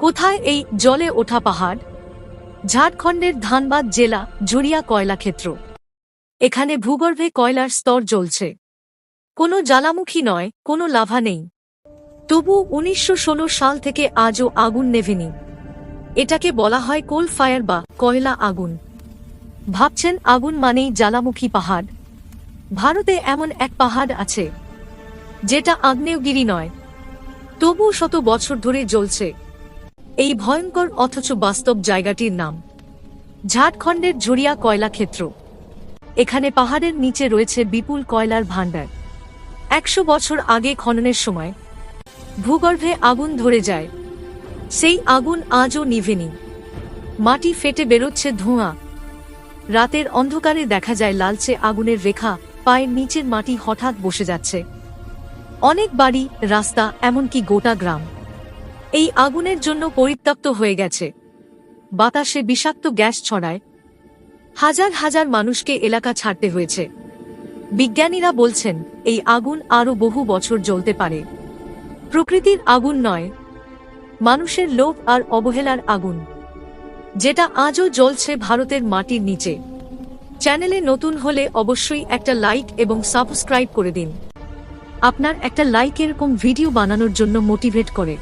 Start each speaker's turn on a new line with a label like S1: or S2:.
S1: কোথায় এই জলে ওঠা পাহাড়? ঝাড়খণ্ডের ধানবাদ জেলা জুরিয়া কয়লা ক্ষেত্র। এখানে ভূগর্ভে কয়লার স্তর জ্বলছে। কোনো জ্বালামুখী নয়, কোনো লাভা নেই। তবু উনিশশো ষোলো সাল থেকে আজও আগুন নেভেনি। এটাকে বলা হয় কোল ফায়ার বা কয়লা আগুন। ভাবছেন আগুন মানেই জ্বালামুখী পাহাড়। ভারতে এমন এক পাহাড় আছে, যেটা আগ্নেয়গিরি নয়। তবু শত বছর ধরে জ্বলছে। এই ভয়ঙ্কর অথচ বাস্তব জায়গাটির নাম। ঝাড়খণ্ডের ঝরিয়া কয়লা ক্ষেত্র। এখানে পাহাড়ের নিচে রয়েছে বিপুল কয়লার ভাণ্ডার। একশো বছর আগে খননের সময় ভূগর্ভে আগুন ধরে যায়। সেই আগুন আজও নিভেনি। মাটি ফেটে বেরোচ্ছে ধোঁয়া। রাতের অন্ধকারে দেখা যায় লালচে আগুনের রেখা পায়ের নিচের মাটি হঠাৎ বসে যাচ্ছে। অনেক বাড়ি, রাস্তা, এমনকি গোটা গ্রাম। এই আগুনের জন্য পরিত্যক্ত হয়ে গেছে। বাতাসে বিষাক্ত গ্যাস ছড়ায়। হাজার হাজার মানুষকে এলাকা ছাড়তে হয়েছে। বিজ্ঞানীরা বলছেন, এই আগুন আরও বহু বছর জ্বলতে পারে। প্রকৃতির আগুন নয়, মানুষের লোভ আর অবহেলার আগুন, যেটা আজও জ্বলছে ভারতের মাটির নিচে। চ্যানেলে নতুন হলে অবশ্যই একটা লাইক এবং সাবস্ক্রাইব করে দিন। আপনার একটা লাইক এরকম ভিডিও বানানোর জন্য মোটিভেট করে।